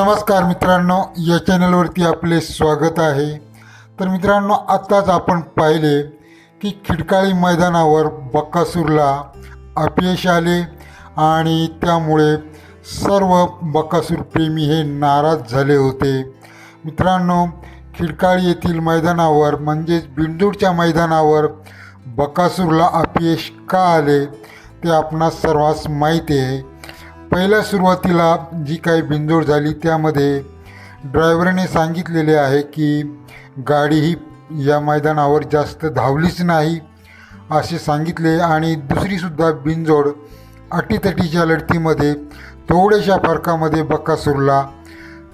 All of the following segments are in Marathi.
नमस्कार मित्रांनो या चॅनलवरती आपले स्वागत आहे. तर मित्रांनो आत्ताच आपण पाहिले की खिडकाळी मैदानावर बक्कासूरला अपयश आले आणि त्यामुळे सर्व बक्कासूर प्रेमी हे नाराज झाले होते. मित्रांनो खिडकाळी येथील मैदानावर म्हणजेच बिंदूरच्या मैदानावर बकासूरला अपयश का आले ते आपणास सर्वांस माहिती आहे. पहिल्या सुरुवातीला जी काही बिंजोड झाली त्यामध्ये ड्रायव्हरने सांगितलेले आहे की गाडी ही या मैदानावर जास्त धावलीच नाही असे सांगितले आणि दुसरीसुद्धा बिंजोड अटीतटीच्या लढतीमध्ये थोड्याशा फरकामध्ये बकासूरला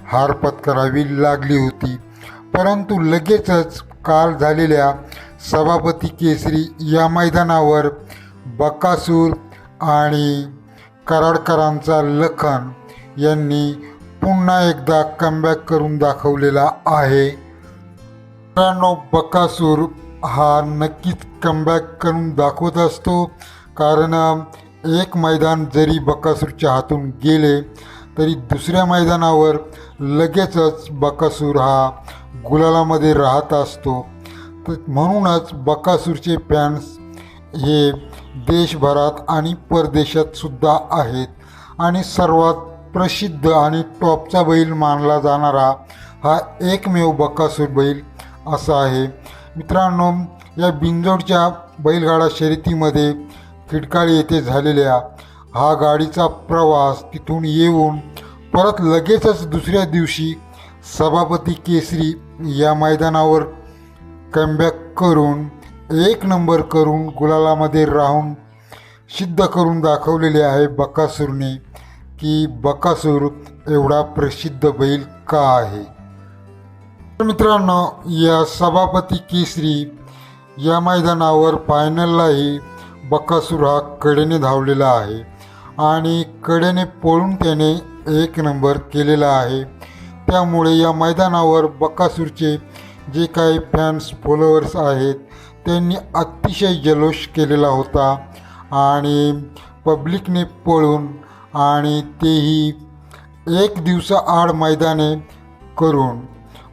हार पत्करावी लागली होती. परंतु लगेचच काल झालेल्या सभापती केसरी या मैदानावर बकासूर आणि कराडकरांचा लखन यांनी पुन्हा एकदा कमबॅक करून दाखवलेला आहे. मित्रांनो बकासूर हा नक्कीच कमबॅक करून दाखवत असतो. कारण एक मैदान जरी बकासूरच्या हातून गेले तरी दुसऱ्या मैदानावर लगेचच बकासूर हा गुलालामध्ये राहत असतो. तर म्हणूनच बकासूरचे फॅन्स हे देशभरात आणि परदेशात सुद्धा आहेत. आणि सर्वात प्रसिद्ध आणि टॉपचा बैल मानला जाणारा हा एकमेव बकासूर बैल असा आहे. मित्रांनो या बिंजोडच्या बैलगाडा शर्यतीमध्ये खिडकाळी येथे झालेल्या हा गाडीचा प्रवास तिथून येऊन परत लगेचच दुसऱ्या दिवशी सभापती केसरी या मैदानावर कमबॅक करून एक नंबर करून गुलालामध्ये राहून सिद्ध करून दाखवलेले आहे बकासूरने की बकासूर एवढा प्रसिद्ध बैल का आहे? तर मित्रांनो या सभापती केसरी या मैदानावर फायनललाही बकासूर हा कडेने धावलेला आहे आणि कडेने पळून त्याने एक नंबर केलेला आहे. त्यामुळे या मैदानावर बकासूरचे जे काही फॅन्स फॉलोअर्स आहेत त्यांनी अतिशय जल्लोष केलेला होता आणि पब्लिकने पळून आणि तेही एक दिवसा आड मैदाने करून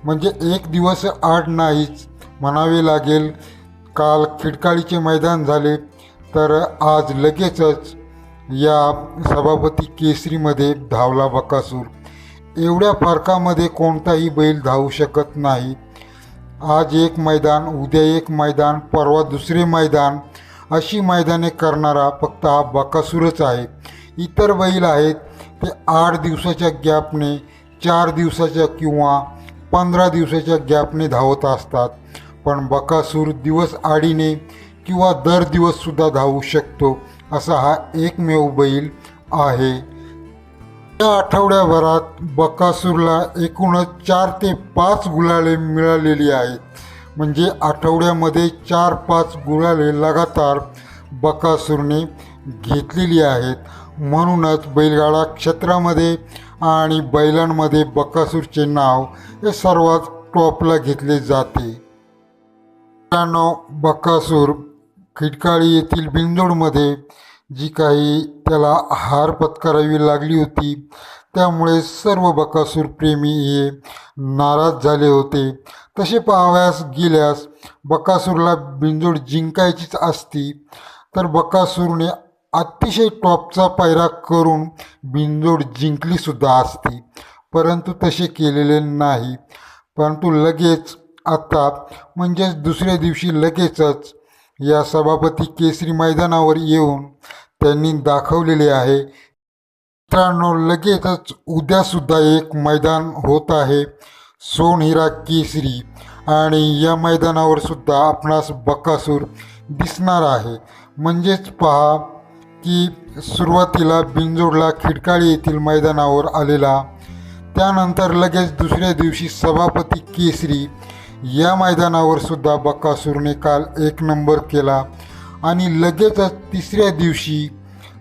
म्हणजे एक दिवस आड नाहीच म्हणावे लागेल. काल खिडकाळीचे मैदान झाले तर आज लगेचच या सभापती केसरीमध्ये धावला बकासूर. एवढ्या फरकामध्ये कोणताही बैल धावू शकत नाही. आज एक मैदान उद्या एक मैदान परवा दुसरे मैदान अशी मैदाने करणारा फक्त हा बकासूरच आहे. इतर बैल आहेत ते आठ दिवसाच्या गॅपने चार दिवसाच्या किंवा पंधरा दिवसाच्या गॅपने धावत असतात. पण बकासूर दिवस आडीने किंवा दर दिवससुद्धा धावू शकतो असा हा एकमेव बैल आहे. या आठवड्याभरात बकासूरला एकूणच चार ते पाच गुलाले मिळालेली आहेत. म्हणजे आठवड्यामध्ये चार पाच गुलाले लगातार बकासूरने घेतलेली आहेत. म्हणूनच बैलगाडा क्षेत्रामध्ये आणि बैलांमध्ये बकासूरचे नाव हे सर्वात टॉपला घेतले जाते. मित्रांनो बकासूर खिडकाळी येथील बिंदोडमध्ये जी काही त्याला हार पत्करावी लागली होती त्यामुळे सर्व बकासूर प्रेमी हे नाराज झाले होते. तसे पाहावयास गेल्यास बकासूरला बिंजोड जिंकायचीच असती तर बकासूरने अतिशय टॉपचा पायरा करून बिंजोड जिंकलीसुद्धा असती. परंतु तसे केलेले नाही. परंतु लगेच आता म्हणजेच दुसऱ्या दिवशी लगेचच या सभापती केसरी मैदानावर येऊन त्यांनी दाखवलेले आहे. मित्रांनो लगेचच उद्यासुद्धा एक मैदान होत आहे. सोनहिरा केसरी. आणि या मैदानावर सुद्धा आपणास बकासूर दिसणार आहे. म्हणजेच पहा की सुरुवातीला बिंजोडला खिडकाळी येथील मैदानावर आलेला त्यानंतर लगेच दुसऱ्या दिवशी सभापती केसरी या मैदानावर सुद्धा बकासूरने काल एक नंबर केला आणि लगेचच तिसऱ्या दिवशी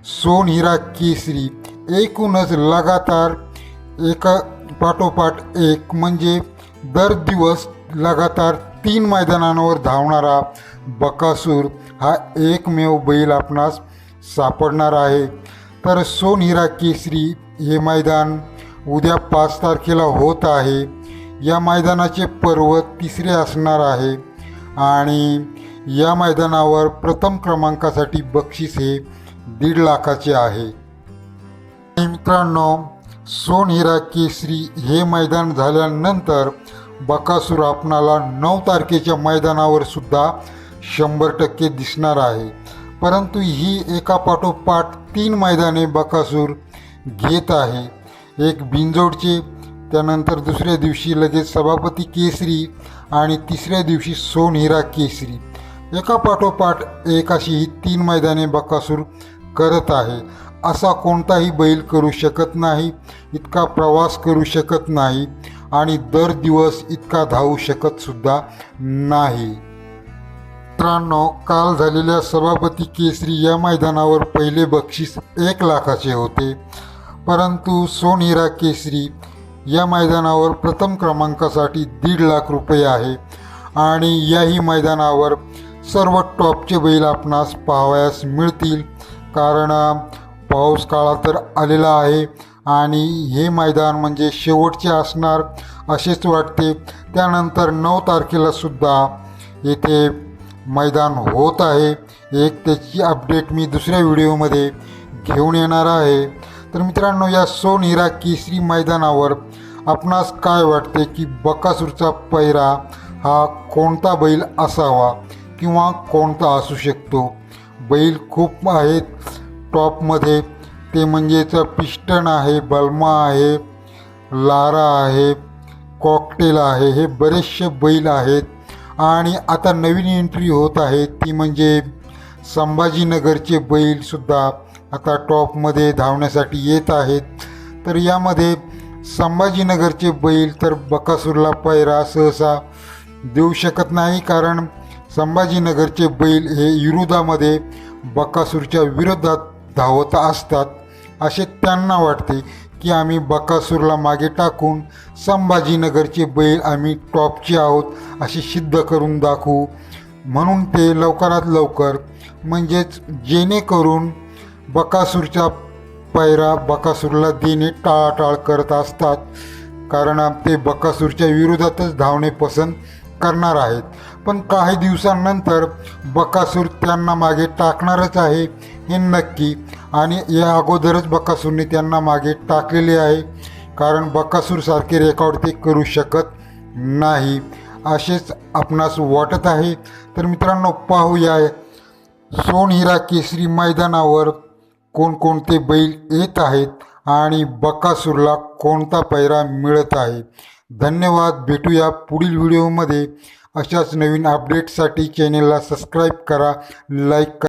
सोनहिरा केसरी एकूणच लगातार एका पाठोपाठ एक म्हणजे दर दिवस लगातार तीन मैदानांवर धावणारा बकासूर हा एकमेव बैल आपणास सापडणार आहे. तर सोनहिरा केसरी हे मैदान उद्या पाच तारखेला होत आहे. या मैदानाचे पर्व तिसरे असणार आहे आणि या मैदानावर प्रथम क्रमांकासाठी बक्षीस हे दीड लाखाचे आहे. मित्रांनो मित्रांनो सोनहिरा केसरी हे मैदान झाल्यानंतर बकासूर आपणाला नऊ तारखेच्या मैदानावर सुद्धा शंभर टक्के दिसणार आहे. परंतु ही एकापाठोपाठ तीन मैदाने बकासूर घेत आहे. एक बिंजोडचे त्यानंतर दुसऱ्या दिवशी लगेच सभापती केसरी आणि तिसऱ्या दिवशी सोनहिरा केसरी. एका पाठोपाठ एक अशी ही तीन मैदाने बकासूर करत आहे. असा कोणताही बैल करू शकत नाही इतका प्रवास करू शकत नाही आणि दर दिवस इतका धावू शकत सुद्धा नाही. मित्रांनो काल झालेल्या सभापती केसरी या मैदानावर पहिले बक्षीस एक लाखाचे होते. परंतु सोनहिरा केसरी या मैदानावर प्रथम क्रमांकासाठी दीड लाख रुपये आहे आणि याही मैदानावर सर्व टॉपचे बैल आपणास पाहावयास मिळतील. कारण पाऊस काळा तर आलेला आहे आणि हे मैदान म्हणजे शेवटचे असणार असेच वाटते. त्यानंतर नऊ तारखेला सुद्धा येथे मैदान होत आहे. एक त्याची अपडेट मी दुसऱ्या व्हिडिओमध्ये घेऊन येणार आहे. तर मित्रांनो या सोन हिरा केसरी मैदानावर आपणास काय वाटते की बकासूरचा पैरा हा कोणता बैल असावा? किंवा कोणता असू शकतो. बैल खूप आहेत. टॉपमध्ये ते म्हणजेच पिस्टन आहे बल्मा आहे लारा आहे कॉकटेल आहे हे बरेचसे बैल आहेत. आणि आता नवीन एंट्री होत आहे ती म्हणजे संभाजीनगरचे बैलसुद्धा आता टॉपमध्ये धावण्यासाठी येत आहेत. तर यामध्ये संभाजीनगरचे बैल तर बकासूरला पैरा सहसा देऊ शकत नाही कारण संभाजीनगरचे बैल हे विरोधामध्ये बकासूरच्या विरोधात धावत असतात. असे त्यांना वाटते की आम्ही बकासूरला मागे टाकून संभाजीनगरचे बैल आम्ही टॉपचे आहोत असे सिद्ध करून दाखवू. म्हणून ते लवकरात लवकर म्हणजेच जेणेकरून बकासूरच्या पायरा बकासूरला देणे टाळाटाळ करत असतात. कारण ते बकासूरच्या विरोधातच धावणे पसंत करणार आहेत. पण काही दिवसांनंतर बकासूर त्यांना मागे टाकणारच आहे हे नक्की. आणि या अगोदरच बकासूरने त्यांना मागे टाकलेले आहे कारण बकासूरसारखे रेकॉर्ड ते करू शकत नाही असेच आपणास वाटत आहे. तर मित्रांनो पाहूया सोनहिरा केसरी मैदानावर कोणकोणते बैल येत आहेत आणि बकासूरला कोणता पैरा मिळत आहे. धन्यवाद भेटूया पुढील व्हिडिओमध्ये अशाच नवीन अपडेटसाठी चॅनेलला सबस्क्राईब करा लाईक करा.